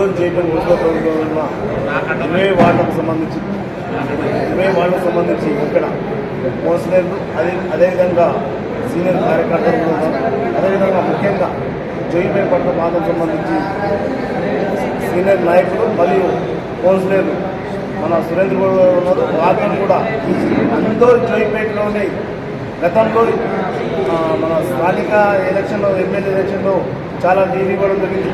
ఈరోజు చేయడం మున్సిపల్ ఉన్న ఇరవై వార్డులకు సంబంధించి ఇరవై వార్డులకు సంబంధించి ఇక్కడ మోసలేరు. అదే అదేవిధంగా సీనియర్ కార్యకర్తలు కూడా అదేవిధంగా ముఖ్యంగా జైపే పట్ల బాధకు సంబంధించి సీనియర్ నాయకులు మరియు కౌన్సిలర్లు మన సురేంద్ర గౌడ్ గారు ఉన్నారు. వాళ్ళని కూడా అందరూ జైపేటలోనే గతంలో మన స్థానిక ఎలక్షన్లో ఎమ్మెల్యే ఎలక్షన్లో చాలా లీడ్ ఇవ్వడం జరిగింది.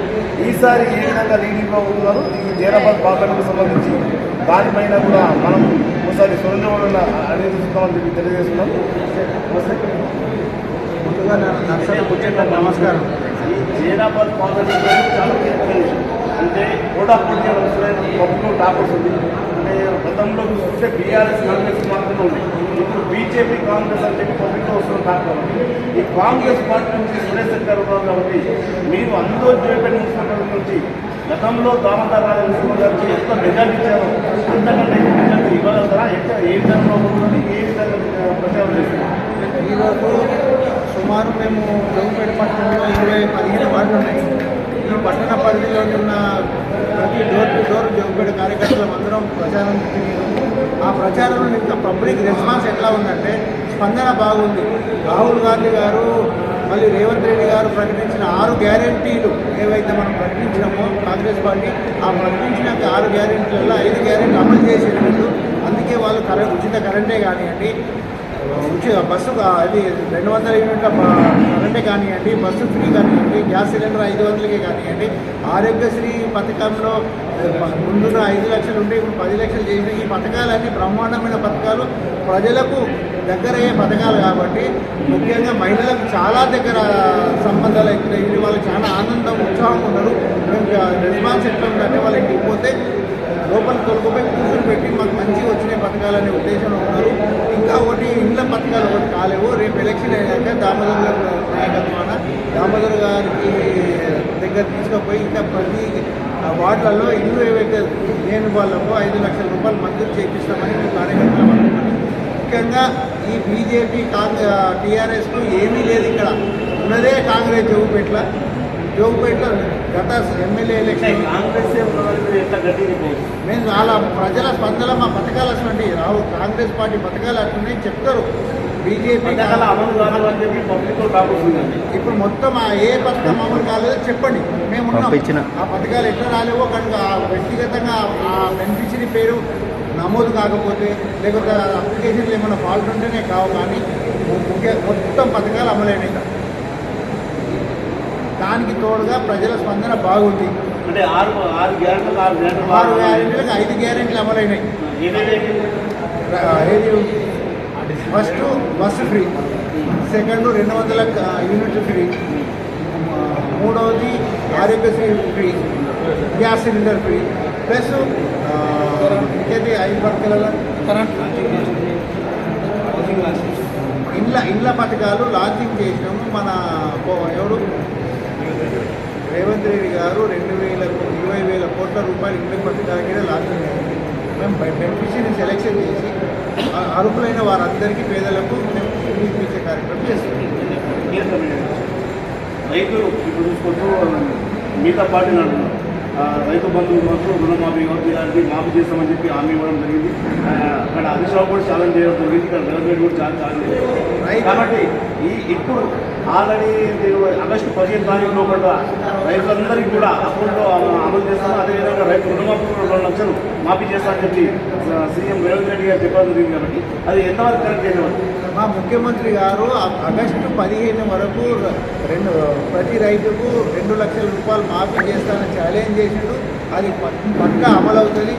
ఈసారి ఏ విధంగా లీడ్ ఇవ్వబోతున్నారు ఈ జైరాబాద్ పార్లమెంట్కి సంబంధించి దానిపైన కూడా మనం ఒకసారి సురేంద్రబాబు బాబు చెప్పి తెలియజేస్తున్నాం. ముందుగా నా- నమస్కారం. ఈ జైరాబాద్ పార్లమెంట్ చాలా అంటే ఓటా పోటీ పబ్లిక్ టాపర్స్ ఉంది. అంటే గతంలో చూస్తే బీఆర్ఎస్ కాంగ్రెస్ మాత్రమే ఉంది ఇప్పుడు బీజేపీ కాంగ్రెస్ అని చెప్పి పబ్లిక్లో వస్తున్న ఈ కాంగ్రెస్ పార్టీ నుంచి సురేష్ గారు ఉన్నారు కాబట్టి మీరు అందరూ జోయిపేట మున్సిపల్ నుంచి గతంలో దామోదర్ రాజు మున్సిపల్ గారికి ఎంత మెజార్టీ ఇచ్చారో అంతకంటే మెజార్టీ ఇవ్వగలుగుతారా? ఎక్కడ ఏ విధంగా ఉంటుంది ఏ విధంగా ప్రచారం చేస్తున్నారు? ఈరోజు సుమారు మేము జోగిపేట పట్టణంలో ఇరవై పదిహేను వార్డులు ఉన్నాయి. ఈ పట్టణ పరిధిలో ఉన్న ప్రతి డోర్ టు డోర్ జోగిపేట కార్యకర్తలు అందరం ప్రచారం ఆ ప్రచారంలో ఇంత పబ్లిక్ రెస్పాన్స్ ఎట్లా ఉందంటే స్పందన బాగుంది. రాహుల్ గాంధీ గారు మళ్ళీ రేవంత్ రెడ్డి గారు ప్రకటించిన ఆరు గ్యారెంటీలు ఏవైతే మనం ప్రకటించినామో కాంగ్రెస్ పార్టీ ఆ ప్రకటించిన ఆరు గ్యారంటీలలో ఐదు గ్యారంటీలు అమలు చేసేటట్టు అందుకే వాళ్ళు కరెంట్ ఉచిత కరెంటే కానివ్వండి ఉచిత బస్సు అది రెండు వందల యూనిట్ల కరెంటే కానివ్వండి బస్సు ఫ్రీ కానివ్వండి గ్యాస్ సిలిండర్ ఐదు వందలకే కానివ్వండి ఆరోగ్యశ్రీ పథకంలో ముందున్న ఐదు లక్షలు ఉంటే ఇప్పుడు పది లక్షలు చేసిన ఈ పథకాలన్నీ బ్రహ్మాండమైన పథకాలు. ప్రజలకు దగ్గరయ్యే పథకాలు కాబట్టి ముఖ్యంగా మహిళలకు చాలా దగ్గర సంబంధాలు అవుతున్నాయి ఇది వాళ్ళు చాలా ఆనందం ఉత్సాహం ఉన్నారు మేము రెస్పాన్స్ ఎట్లా ఉందంటే వాళ్ళ ఇంటికి పోతే లోపల తొలగిపోయి కూతురు పెట్టి మాకు మంచిగా వచ్చిన పథకాలనే ఉద్దేశంలో ఉన్నారు. ఇంకా ఒకటి ఇండ్ల పథకాలు ఒకటి కాలేవు. రేపు ఎలక్షన్ అయినాక దామోదర్ గారు నాయకత్వాన దామోదర్ గారికి దగ్గర తీసుకుపోయి ఇంకా ప్రతి వార్డులలో ఇల్లు ఏవైతే లేని వాళ్ళకు ఐదు లక్షల రూపాయలు మంజూరు చేపిస్తామని మేము కార్యకర్తలు ముఖ్యంగా ఈ బీజేపీ కాంగ్రెస్ టీఆర్ఎస్కు ఏమీ లేదు ఇక్కడ. ఉన్నదే కాంగ్రెస్ జోగుపేట్ల. జోగుపేటలో గత ఎమ్మెల్యే ఎలక్షన్ కాంగ్రెస్ మేము చాలా ప్రజల స్పందన మా పథకాలు అటువంటి రావు. కాంగ్రెస్ పార్టీ పథకాలు అట్లున్నాయి చెప్తారు. బీజేపీ ఇప్పుడు మొత్తం ఆ ఏ పథకం అమలు కాలేదో చెప్పండి. మేము. ఆ పథకాలు ఎట్లా రాలేవో కనుక ఆ వ్యక్తిగతంగా ఆ బెనిఫిషరీ పేరు నమోదు కాకపోతే లేకపోతే అప్లికేషన్లు ఏమైనా ఫాల్ట్ ఉంటేనే కావు కానీ ముఖ్య మొత్తం పథకాలు అమలైనాయి. దానికి తోడుగా ప్రజల స్పందన బాగుంది. అంటే ఆరు ఆరు గ్యారెంటీలు ఆరు గ్యారెంటీలు ఆరు గ్యారెంటీలకు ఐదు గ్యారెంటీలు అమలైనాయి. ఏది? First bus free. సెకండ్ రెండు వందల యూనిట్లు ఫ్రీ. మూడవది Aarogyasri free. Gas cylinder free. Plus ఇంకేంటి ఐదు పథకాల ఇండ్ల ఇండ్ల పథకాలు లాంచింగ్ చేసినాము మన ఎవరు? రేవంత్ రెడ్డి గారు రెండు వేల ఇరవై వేల కోట్ల రూపాయలు ఇండ్ల పథకాలకి లాంచింగ్ చేసింది మేము బెనిఫిషియరీ సెలెక్షన్ చేసి అర్హులైన వారందరికీ పేదలకు మేము ఇప్పించే కార్యక్రమం చేస్తున్నాం. రైతులు ఇప్పుడు చూసుకుంటూ మిగతా పార్టీ అంటున్నారు ఆ, రైతు బంధువులు మాత్రం రుణమాఫీ ఇవ్వద్దు ఇలాంటి మాఫీ చేస్తామని చెప్పి హామీ ఇవ్వడం జరిగింది. అక్కడ హరీష్ రావు కూడా ఛాలెంజ్ చేయడం జరిగింది. ఇక్కడ రేవంత్ కూడా చాలా ఛాలెంజ్ కాబట్టి ఈ ఇప్పుడు ఆల్రెడీ ఆగస్టు పదిహేను తారీఖు లోపల రైతులందరికీ కూడా అకౌంట్లో అమలు చేస్తాము అదేవిధంగా రైతు రుణమాఫీ కూడా రెండు లక్షలు మాఫీ చేస్తామని చెప్పి సీఎం రేవంత్ రెడ్డి గారు చెప్పడం జరిగింది కాబట్టి అది ఎంతవరకు కరెక్ట్ చేయవచ్చు మా ముఖ్యమంత్రి గారు ఆగస్టు పదిహేను వరకు రెండు ప్రతి రైతుకు రెండు లక్షల రూపాయలు మాఫీ చేస్తానని ఛాలెంజ్ చేసిండు. అది పక్- పక్కా అమలు అవుతుంది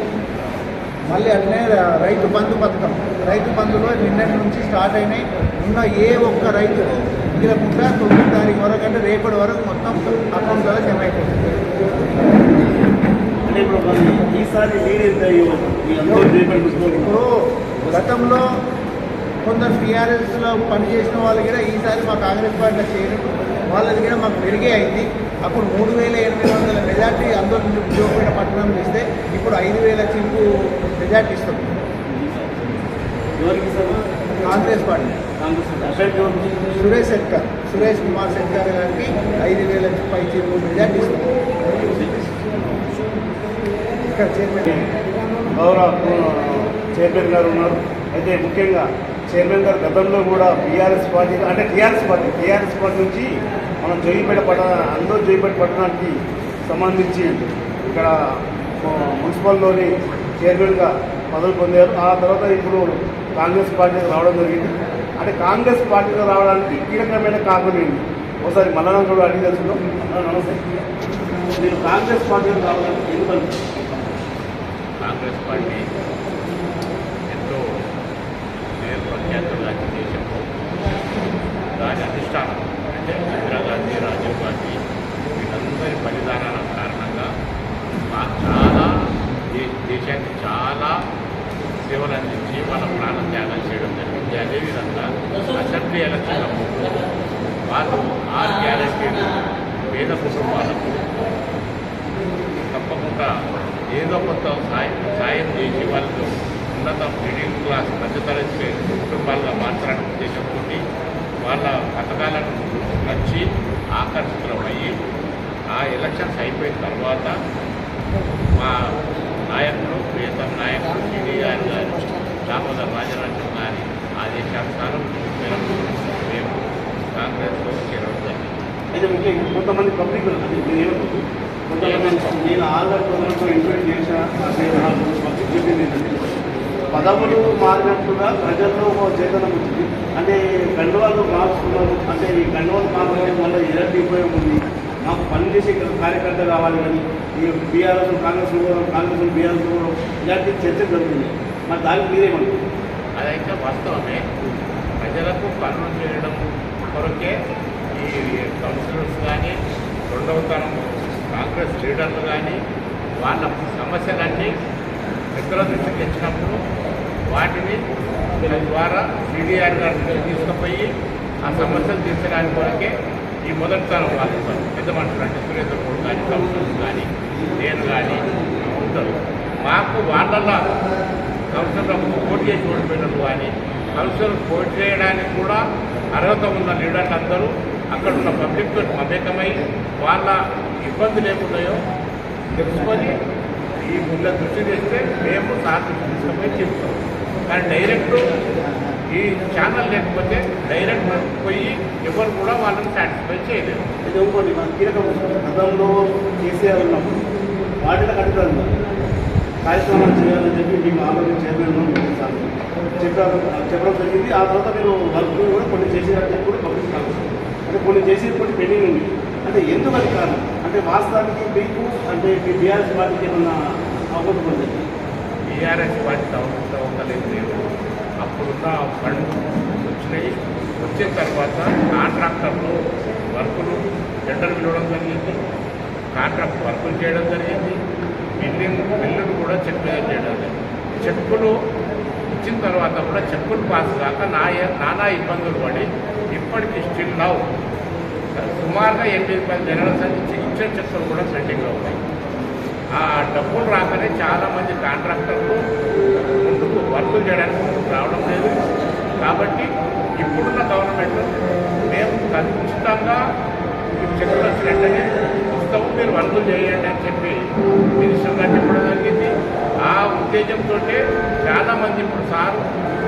మళ్ళీ అట్లనే రైతు బంధు పథకం. రైతు బంధులో నిన్నటి నుంచి స్టార్ట్ అయినాయి. ఉన్న ఏ ఒక్క రైతుకు మిగిలకుండా తొమ్మిది తారీఖు వరకు అంటే రేపటి వరకు మొత్తం అకౌంట్లో జమ అయిపోతుంది. ఇప్పుడు గతంలో కొందరు టీఆర్ఎస్లో పనిచేసిన వాళ్ళు కూడా ఈసారి మా కాంగ్రెస్ పార్టీలో చేయడం వాళ్ళది కూడా మాకు మెరుగే అయింది. అప్పుడు మూడు వేల ఎనిమిది వందల మెజార్టీ అందరూ ఉద్యోగపడిన పట్టణంలో ఇస్తే ఇప్పుడు ఐదు వేల చిరుకు మెజార్టీ ఇస్తాం. Congress party? సురేష్ శెట్కర్ సురేష్ కుమార్ శెట్కర్ గారికి ఐదు వేల పై చిరుకు మెజార్టీ ఇస్తాం. ఇక్కడ చైర్మన్. గౌరవ. చైర్మన్ గారు ఉన్నారు. అయితే ముఖ్యంగా చైర్మన్ గారు గతంలో కూడా బీఆర్ఎస్ పార్టీ అంటే టీఆర్ఎస్ పార్టీ టీఆర్ఎస్ పార్టీ నుంచి మనం జోయిపేట పట్టణ అందరూ జోయిపేట పట్టణానికి సంబంధించి ఇక్కడ మున్సిపల్లోని చైర్మన్గా పదవి పొందారు. ఆ తర్వాత ఇప్పుడు కాంగ్రెస్ పార్టీకి రావడం జరిగింది. అంటే కాంగ్రెస్ పార్టీలో రావడానికి కీలకమైన కాకుండా ఏంటి? ఒకసారి మల్లన్న కూడా అడిగి తెలుసుకుందాం. నమస్తే. మీరు కాంగ్రెస్ పార్టీలో రావడానికి ఎందుకంటే కాంగ్రెస్ పార్టీ ఎంతో పేరు ప్రఖ్యాతులుగా దేశంలో దాని అధిష్టానం అంటే ఇందిరాగాంధీ రాజీవ్ గాంధీ వీళ్ళందరి బలిదానాల కారణంగా మా- చాలా దే- దేశానికి చాలా సేవలు అందించి వాళ్ళ ప్రాణ త్యాగం చేయడం జరిగింది అదేవిధంగా అసెంబ్లీ ఎలక్షన్ అప్పుడు వాళ్ళు ఆరు గ్యారెంటీలు పేద కుటుంబాలకు తప్పకుండా ఏదో కొంత సాయం సాయం చేసి వాళ్ళకు ఉన్నత మిడిల్ క్లాస్ మధ్యతరగతి కుటుంబాలుగా మార్చడానికి ఉద్దేశంతో వాళ్ళ పథకాలను నచ్చి ఆకర్షితులమయ్యి ఆ ఎలక్షన్స్ అయిపోయిన తర్వాత మా నాయకుడు ప్రియతమ నాయకుడు టీడీ గారు గారు దామోదర్ రాజరాజన్ గారి ఆదేశానుసారం మేరకు మేము కాంగ్రెస్లో చేరడం జరిగింది. కొంతమంది పబ్లిక్ కొంతమంది నేను ఆధార్ ప్రజలతో చేసిన పదవులు మారినట్టుగా ప్రజల్లో ఒక చేతనం ఉంది అంటే కండువాలు మార్చుకున్నారు అంటే ఈ కండువాలు మార్చడం వల్ల ఎలాంటి ఉపయోగం ఉంది మాకు పనిచేసే కార్యకర్త కావాలి కానీ ఈ బీఆర్ఎస్ కాంగ్రెస్ కాంగ్రెస్ బీఆర్ఎస్ ఇలాంటి చర్చ జరుగుతుంది. మరి దానికి మీరేమంటారు? అదైతే వాస్తవమే. ప్రజలకు పనులు చేయడం కొరకే ఈ కౌన్సిలర్స్ కానీ రెండవ తరం కాంగ్రెస్ లీడర్లు కానీ వాళ్ళ సమస్యలన్నీ పెద్దల దృష్టికి తెచ్చినప్పుడు వాటిని వీళ్ళ ద్వారా సిడిఆర్ గారి తీసుకుపోయి ఆ సమస్యలు తీర్చడానికి కొరకే ఈ మొదటి తరం వాళ్ళు పెద్ద మనుషులు అంటే సురేంద్ర గౌడ్ కానీ కౌన్సిల్స్ కానీ నేను కానీ ఉంటారు మాకు వాళ్ళలో కౌన్సిలర్లకు పోటీ చేసి ఓడిపోయినట్టు కానీ కౌన్సిలర్ పోటీ చేయడానికి కూడా అర్హత ఉన్న లీడర్లు అందరూ అక్కడ ఉన్న పబ్లిక్తో మమేకమై వాళ్ళ ఇబ్బంది లేకున్నాయో తెలుసుకొని ఈ ముందు దృష్టి తెస్తే మేము సార్ తీసుకుపోయి చెప్తాం. కానీ డైరెక్ట్ ఈ ఛానల్ లేకపోతే డైరెక్ట్ పోయి ఎవరు కూడా వాళ్ళని సాటిస్ఫై చేయలేరు. ఇది ఇంకోటి మన కీలక గతంలో కేసీఆర్ ఉన్నప్పుడు వాటిలో కట్టుదల కార్యక్రమాలు చేయాలని చెప్పి మీకు ఆలోచన చైర్మన్ చెప్పారు చెప్పడం జరిగింది. ఆ తర్వాత మీరు వర్క్ కూడా కొన్ని చేసేయాలని చెప్పి కూడా పంపించాల్సి అంటే కొన్ని చేసేది కొన్ని పెండింగ్ ఉంది. అంటే ఎందుకు అది కారణం? అంటే వాస్తవానికి మీకు అంటే మీ బీఆర్ఎస్ పార్టీకి ఏమన్నా అవకాశం ఉంది? బీఆర్ఎస్ పార్టీ అవసరం లేదు. అప్పుడున్న ఫండ్ వచ్చినాయి. వచ్చిన తర్వాత కాంట్రాక్టర్లు వర్కులు టెండర్ పిలవడం జరిగింది. కాంట్రాక్ట్ వర్కులు చేయడం జరిగింది. బిల్డింగ్ బిల్లును కూడా చెక్ చేయడం జరిగింది. చెక్కులు ఇచ్చిన తర్వాత కూడా చెక్కులు పాస్ కాక నా నానా ఇబ్బందులు పడి ఇప్పటికీ స్టిల్ నవ్ సుమారుగా ఎనిమిది పది నెలల సంచి ఇచ్చిన చెక్కులు కూడా పెండింగ్లో ఉన్నాయి. ఆ డబ్బులు రాకనే చాలా మంది కాంట్రాక్టర్లు ముందుకు వర్క్ చేయడానికి ముందుకు రావడం లేదు. కాబట్టి ఇప్పుడున్న గవర్నమెంట్ మేము ఖచ్చితంగా చెక్కులు వచ్చినట్టనే ఇస్తాము మీరు వర్కులు చేయండి అని చెప్పి మినిస్టర్ గారు చెప్పడం జరిగింది. ఆ ఉత్తేజంతో చాలా మంది ఇప్పుడు సార్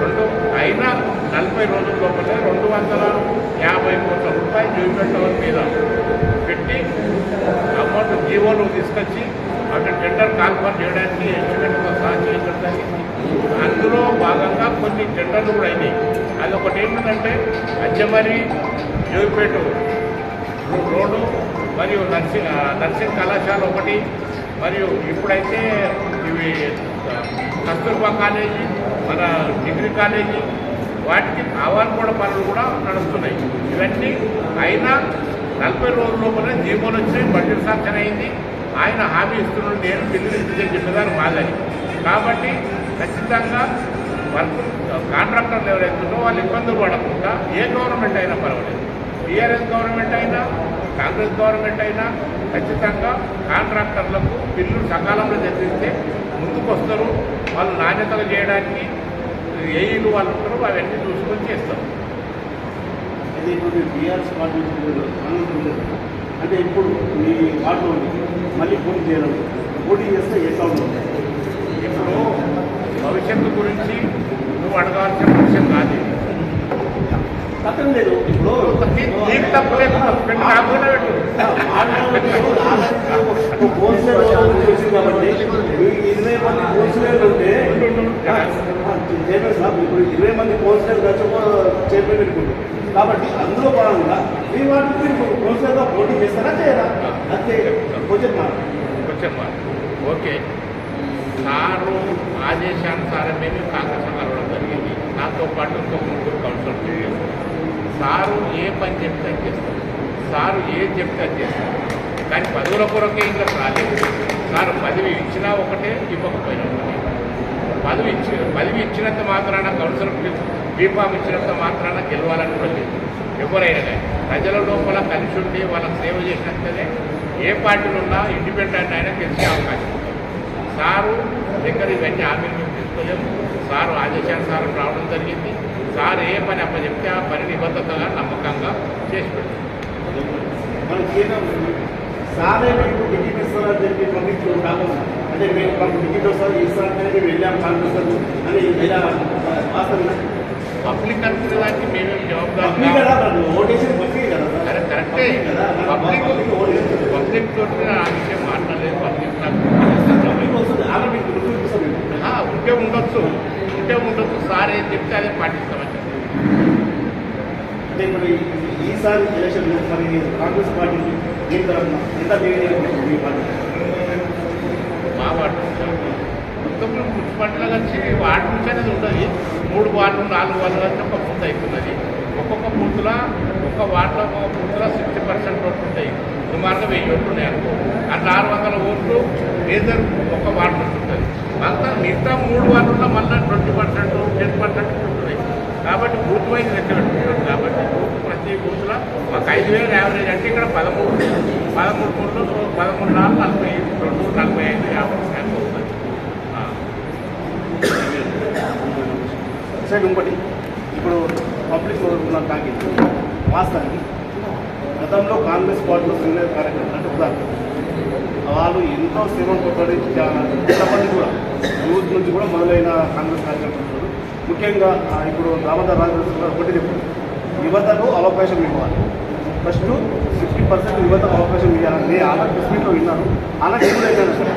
రెండు అయినా నలభై రోజుల లోపలే రెండు వందల యాభై కోట్ల రూపాయలు చూపెట్టడం మీద పెట్టి అమౌంట్ జీవోలు తీసుకొచ్చి అక్కడ టెండర్ కాల్ఫర్ చేయడానికి ఎస్టిమేట్తో సహా చేయడం అందులో భాగంగా కొన్ని టెండర్లు కూడా అయినాయి. అది ఒకటి ఏంటంటే అజ్జమరి జోగిపేట రోడ్డు మరియు నర్సింగ్ నర్సింగ్ కళాశాల ఒకటి మరియు ఇప్పుడైతే ఇవి కస్తూర్బా కాలేజీ మన డిగ్రీ కాలేజీ వాటికి కూడా పనులు కూడా నడుస్తున్నాయి. ఇవన్నీ అయినా నలభై రోజుల లోపలే జీవోలు వచ్చినాయి బడ్జెట్ సాంక్షన్ అయింది. ఆయన హామీ ఇస్తున్నాడు నేను బిల్లు ఇంటి చెప్పేదాన్ని మాదని కాబట్టి ఖచ్చితంగా వర్క్ కాంట్రాక్టర్లు ఎవరైతుందో వాళ్ళు ఇబ్బందులు పడకుండా ఏ గవర్నమెంట్ అయినా పర్వాలేదు. టీఆర్ఎస్ గవర్నమెంట్ అయినా కాంగ్రెస్ గవర్నమెంట్ అయినా ఖచ్చితంగా కాంట్రాక్టర్లకు బిల్లులు సకాలంలో చెల్లిస్తే ముందుకు వస్తారు వాళ్ళు నాణ్యతలు చేయడానికి ఏఈలు వాళ్ళు ఉంటారు అవన్నీ చూసుకొని చేస్తారు అయితే ఇప్పుడు బీఆర్ఎస్ పార్టీ. అంటే ఇప్పుడు మీ వార్డులో ఉంది. మళ్ళీ పోటీ చేయాలి పోటీ చేస్తే ఎట్లా ఉంటుంది ఇప్పుడు భవిష్యత్తు గురించి నువ్వు అడగాల్సిన విషయం కాదు ఇది. తప్పేం లేదు ఇప్పుడు నీకు హోల్సేల్ వచ్చింది కాబట్టి ఇరవై మంది హోల్సేల్ ఉంటే చైర్మన్ సార్ ఇప్పుడు ఇరవై మంది హోల్సేల్ ఖర్చు చైర్మన్ పెట్టుకుంటారు. కాబట్టి అందులో భాగంగా మీ వాటికి మీరు హోల్సేల్గా పోటీ చేస్తారా చేయరా? అంతే కొంచెం మార్క్. ఓకే. సారు ఆదేశానుసారం మేము కాంగ్రెస్ కలవడం జరిగింది. నాతో పాటు ఇంకో ముగ్గురు కౌన్సిలర్ చేయాలి సారు ఏ పని చెప్తే అది చేస్తారు. సారు ఏది చెప్తే అది చేస్తారు. కానీ పదవుల కొరకే ఇంకా రాలేదు. సారు పదవి ఇచ్చినా ఒకటే ఇవ్వకపోయినా ఒకటే. పదవి ఇచ్చి పదవి ఇచ్చినంత మాత్రాన కౌన్సిలర్ బీఫామ్ ఇచ్చినంత మాత్రాన గెలవాలని కూడా లేదు. ఎవరైనా కానీ. ప్రజల లోపల కలిసి ఉండి వాళ్ళకి సేవ చేసినంతనే ఏ పార్టీలో ఉన్నా ఇండిపెండెంట్ అయినా గెలిచే అవకాశం ఉంది సారు దగ్గర ఇవన్నీ హామీలు మేము తీసుకోలేము. సారు ఆదేశానుసారం రావడం జరిగింది. సార్ ఏ పని అప్పచెప్తే ఆ పని నిబద్ధతగా నమ్మకంగా చేసి పెడతాం సారే మీకు టికెట్ ఇస్తారని చెప్పి పంపించుకుంటాము అంటే మేము మాకు టికెట్ వస్తుంది ఇస్తారంటే మేము వెళ్ళాం కాంగ్రెస్ అని ఇలా వాస్తవం పబ్లిక్ అనుకునే దానికి మేమేం కదా జవాబుదారు మరి ఓటేషన్ పబ్లిక్ కదా. కరెక్ట్. కదా పబ్లిక్ పబ్లిక్ తోటి ఆ విషయం మాట్లాడలేదు పబ్లిక్. ఆ, ఉంటే ఉండొచ్చు. ఉంటే ఉండొచ్చు. సార్ ఏం చెప్తే అదే పాటిస్తామని మరి ఈసారి ఎలక్షన్ మరి కాంగ్రెస్ పార్టీ ఎంత మీ పార్టీ? మా వార్డు మొత్తం మున్సిపాలిటీలో వచ్చి వార్డు నుంచి అనేది ఉండదు. మూడు వార్డులు నాలుగు వార్డులు వచ్చి ఒక బూత్ అవుతున్నది ఒక్కొక్క బూత్లో ఒక్క వార్డులో ఒక బూత్లో సిక్స్టీ పర్సెంట్ ఓట్లు ఉంటాయి. సుమారుగా వెయ్యి ఓట్లు ఉన్నాయి అనుకో. అట్లా ఆరు వందల ఓట్లు మేజర్ ఒక వార్డు ఉంటుంది. మళ్ళీ మిగతా మూడు వార్డుల్లో మళ్ళీ ట్వంటీ పర్సెంట్ టెన్ పర్సెంట్ ఉంటుంది. కాబట్టి బూత్ వైజ్ లెక్క పెట్టుకుంటారు కాబట్టి బూత్ ప్రతి బూత్లో ఒక ఐదు వేలు యావరేజ్ అంటే ఇక్కడ పదమూడు పదమూడు కోట్లు పదమూడు నాలుగు నలభై రెండు నలభై ఐదు యాభై శాతం అవుతుంది సార్ ఇంకోటి. ఇప్పుడు పబ్లిక్ ఉన్న టాకింగ్ వాస్తవానికి గతంలో కాంగ్రెస్ పార్టీలో సీనియర్ కార్యకర్తలు అంటే ఉదాహరణ. వాళ్ళు ఎంతో సేవ కొట్టడి ఎంతమంది కూడా యూత్ నుంచి కూడా మొదలైన కాంగ్రెస్ కార్యకర్తలు ముఖ్యంగా ఇప్పుడు దామోదర్ రాజు గారు ఒకటి చెప్పారు. యువతకు అవకాశం ఇవ్వాలి. ఫస్ట్ ఫిఫ్టీ పర్సెంట్ యువత అవకాశం ఇవ్వాలని నేను ఆమె ప్రెస్మీట్లో విన్నాను. అలా ఎప్పుడైనా సార్.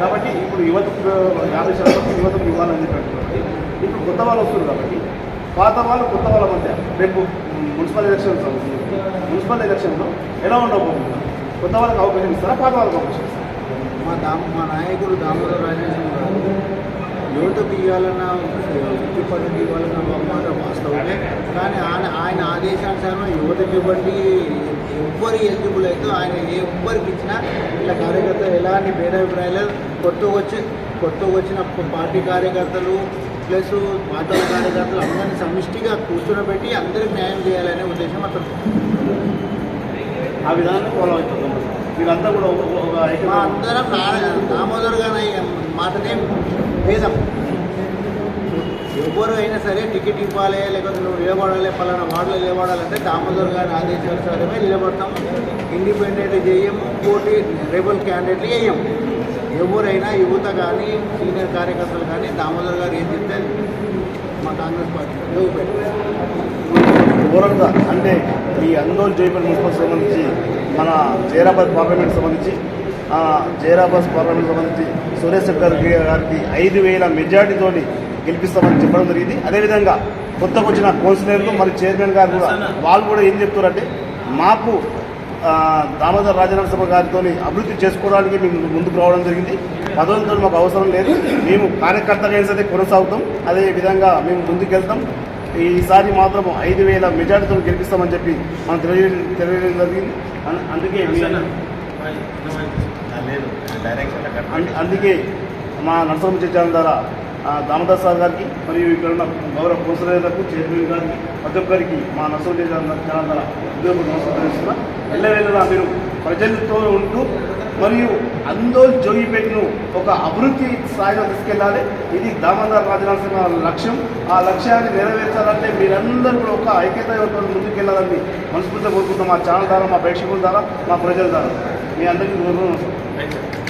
కాబట్టి ఇప్పుడు యువతకు యాభై శాతం యువతకు ఇవ్వాలని చెప్పారు ఇప్పుడు కొత్త వాళ్ళు వస్తున్నారు కాబట్టి పాత వాళ్ళు కొత్త వాళ్ళ మధ్య రేపు మున్సిపల్ ఎలక్షన్స్ మున్సిపల్ ఎలక్షన్లో ఎలా ఉండబోతుంది? కొత్త వాళ్ళకి అవకాశం ఇస్తారా? పాత వాళ్ళకి అవకాశం ఇస్తారా? మా దామ మా నాయకుడు దామోదర రాజేశ్వర గారు యువతకు ఇవ్వాలన్న వృత్తి పద్ధతి ఇవ్వాలన్న మాట వాస్తవమే. కానీ ఆయన ఆయన ఆదేశానుసారం యువతకి ఇవ్వండి. ఎవ్వరు ఎలిజిబుల్ అయితే ఆయన ఎవ్వరికి ఇచ్చినా ఇలా కార్యకర్తలు ఎలాంటి భేదాభిప్రాయాలు కొత్త వచ్చి కొత్త వచ్చిన పార్టీ కార్యకర్తలు ప్లస్ పార్టీ కార్యకర్తలు అందరినీ సమిష్టిగా కూర్చోబెట్టి అందరికి న్యాయం చేయాలనే ఉద్దేశం అతను ఆ విధానాన్ని ఫాలో అవుతుంది మీరంతా కూడా ఒక అందరం దామోదర్ గారి మాటనే భేదం ఎవరు అయినా సరే టికెట్ ఇవ్వాలి లేకపోతే నువ్వు నిలబడాలి పలానా వార్డులో నిలబడాలంటే దామోదర్ గారి ఆదేశానుసారమే నిలబడతాం. ఇండిపెండెంట్ చేయము పోటీ రెబల్ క్యాండిడేట్లు వేయము ఎవరైనా యువత కానీ సీనియర్ కార్యకర్తలు కానీ దామోదర్ గారు ఏం చెప్తే మా కాంగ్రెస్ పార్టీ. ఘోరంగా అంటే ఈ అందోల్ జైపల్ మున్సిపల్ సంబంధించి మన జైరాబాద్ పార్లమెంట్ సంబంధించి జైరాబాద్ పార్లమెంట్ సంబంధించి సురేష్ గారి గారికి ఐదు వేల మెజార్టీతోని గెలిపిస్తామని చెప్పడం జరిగింది. అదేవిధంగా కొత్తగా వచ్చిన కౌన్సిలర్లు మరి చైర్మన్ గారు కూడా వాళ్ళు కూడా ఏం చెప్తున్నారంటే మాకు దామోదర్ రాజనరసింహ గారితో అభివృద్ధి చేసుకోవడానికి మేము ముందుకు రావడం జరిగింది. పదవులతో మాకు అవసరం లేదు. మేము కార్యకర్తగా అయితే కొనసాగుతాం. అదే విధంగా మేము ముందుకెళ్తాం. ఈసారి మాత్రం ఐదు వేల మెజార్టీతో గెలిపిస్తామని చెప్పి మనం తెలియజేయడం తెలియజేయడం జరిగింది. అందుకే అందుకే మా నరసింహ చర్చల ద్వారా దామోదర్ సార్ గారికి మరియు ఇక్కడ ఉన్న గౌరవ కౌన్సిలర్లకు చైర్మన్ గారికి ప్రతి ఒక్కరికి మా నరసింహ చర్చల ఛానల్ ద్వారా ఉద్యోగ నమస్కారం ఎల్లవేళలా మీరు ప్రజలతో ఉంటూ మరియు అందోల్ జోగిపేటను ఒక అభివృద్ధి స్థాయిలో తీసుకెళ్ళాలి. ఇది దామోదర్ రాజనరసింహ లక్ష్యం. ఆ లక్ష్యాన్ని నెరవేర్చాలంటే మీరందరూ కూడా ఒక ఐక్యత ముందుకెళ్ళాలని మనస్ఫూర్తిగా కోరుకుంటాం మా ఛానల్ ద్వారా మా ప్రేక్షకుల ద్వారా మా ప్రజల ద్వారా. మీ అందరికీ కోరుకుంటున్నాం